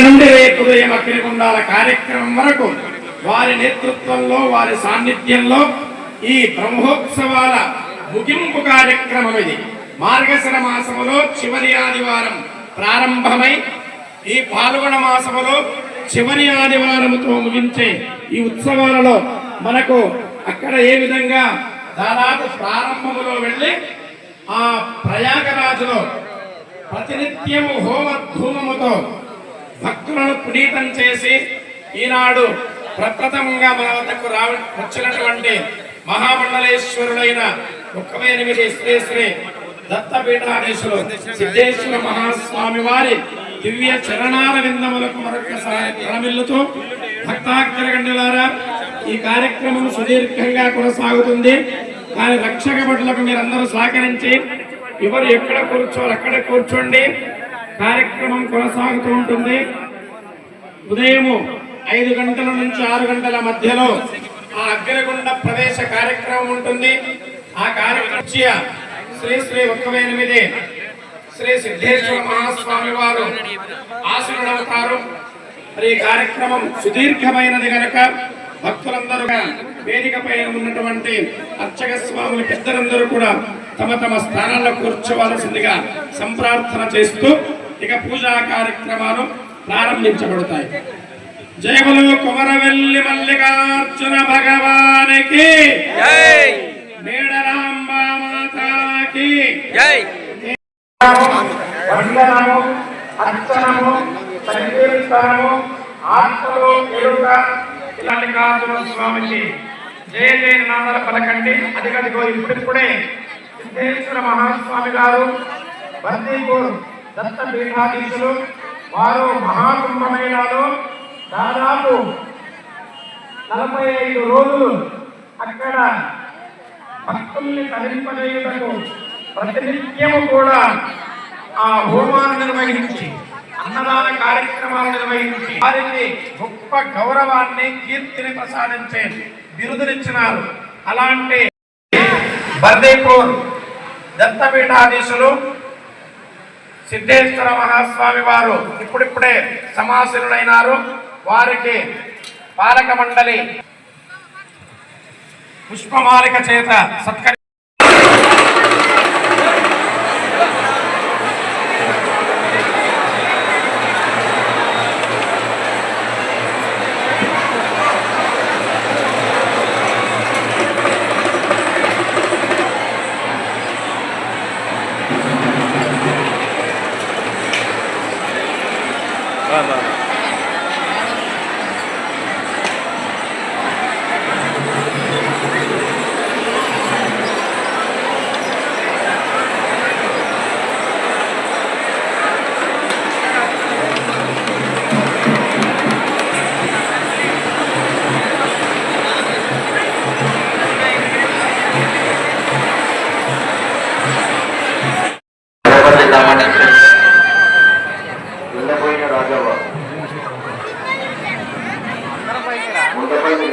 నుండి రేపు ఉదయం అగ్నిగుండాల కార్యక్రమం వరకు వారి నేతృత్వంలో వారి సాన్నిధ్యంలో ఈ బ్రహ్మోత్సవాల ముగింపు కార్యక్రమం ఇది. మార్గశర మాసములో చివరి ఆదివారం ప్రారంభమై ఈ పాల్గొన మాసములో చివరి ఆదివారముతో ముగించే ఈ ఉత్సవాలలో మనకు అక్కడ ఏ విధంగా దాదాపు ప్రారంభములో వెళ్ళి ఆ ప్రయాగరాజులో ప్రతినిత్యము హోమ ధూమముతో భక్తులను పునీతం చేసి ఈనాడు ప్రప్రథమంగా మన వద్దకు రావ వచ్చినటువంటి మహామండలేశ్వరుడైన ముప్పై ఎనిమిది శ్రీ శ్రీ దత్తపీఠాధీశులు సిద్ధేశ్వర మహాస్వామి వారి దివ్య చరణాల విందములకు మరొకసారి ప్రణమిల్లుతూ భక్తాగ్రగండులారా ఈ కార్యక్రమం సుదీర్ఘంగా కొనసాగుతుంది. కానీ రక్షక భటులకు మీరందరూ సహకరించి ఎవరు ఎక్కడ కూర్చోరు అక్కడ కూర్చోండి. కార్యక్రమం కొనసాగుతూ ఉంటుంది. ఉదయము ఐదు గంటల నుంచి ఆరు గంటల మధ్యలో ఆ అగ్రగుండ ప్రవేశ కార్యక్రమం ఉంటుంది. ఆ కార్యక్రమం శ్రీ శ్రీ ఒక్క ఎనిమిది శ్రీ సిద్ధేశ్వర మహాస్వామి వారు ఆశీనుడవుతారు మరి ఈ కార్యక్రమం సుదీర్ఘమైనది గనక భక్తులందరూ వేదిక పైన ఉన్నటువంటి అర్చక స్వాములు పెద్దలందరూ కూడా తమ తమ స్థానాల్లో కూర్చోవలసిందిగా సంప్రార్థన చేస్తూ ఇక పూజా కార్యక్రమాలు ప్రారంభించబడతాయి. జయములు కుమరవెల్లి మల్లికార్జున భగవానికి. జై! మేడరాంబ మాతాకి. జై! వందనము అర్చనము సంకీర్తనము ఆత్మలో ఎరుక మల్లికార్జున స్వామికి. జయ జయ నామల పలకండి. అదిగదిగో ఇప్పుడిప్పుడే సిద్ధేశ్వర మహాస్వామి గారు బందీపూర్ దత్త పీఠాధీశులు వారు మహాకుంభమేళాలో దాదాపు నలభై ఐదు రోజులు అక్కడ భక్తుల్ని తరింపజేయుటకు ప్రతినిత్యము కూడా ఆ హోమాన్ని నిర్వహించి అన్నదాన కార్యక్రమాలు నిర్వహించి వారికి గొప్ప గౌరవాన్ని కీర్తిని ప్రసాదించే బిరుదునిచ్చినారు. అలాంటి బర్దేపూర్ దత్తపీఠాధీశులు సిద్ధేశ్వర మహాస్వామి వారు ఇప్పుడిప్పుడే సమాసులైనారు వారికి పాలక మండలి పుష్పమాలిక చేత సత్కరి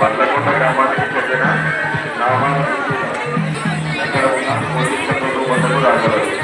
బందకొండ గ్రామానికి చెందిన నామాల ఎక్కడ ఉన్నా పోలీసులు వందకు రాగలరు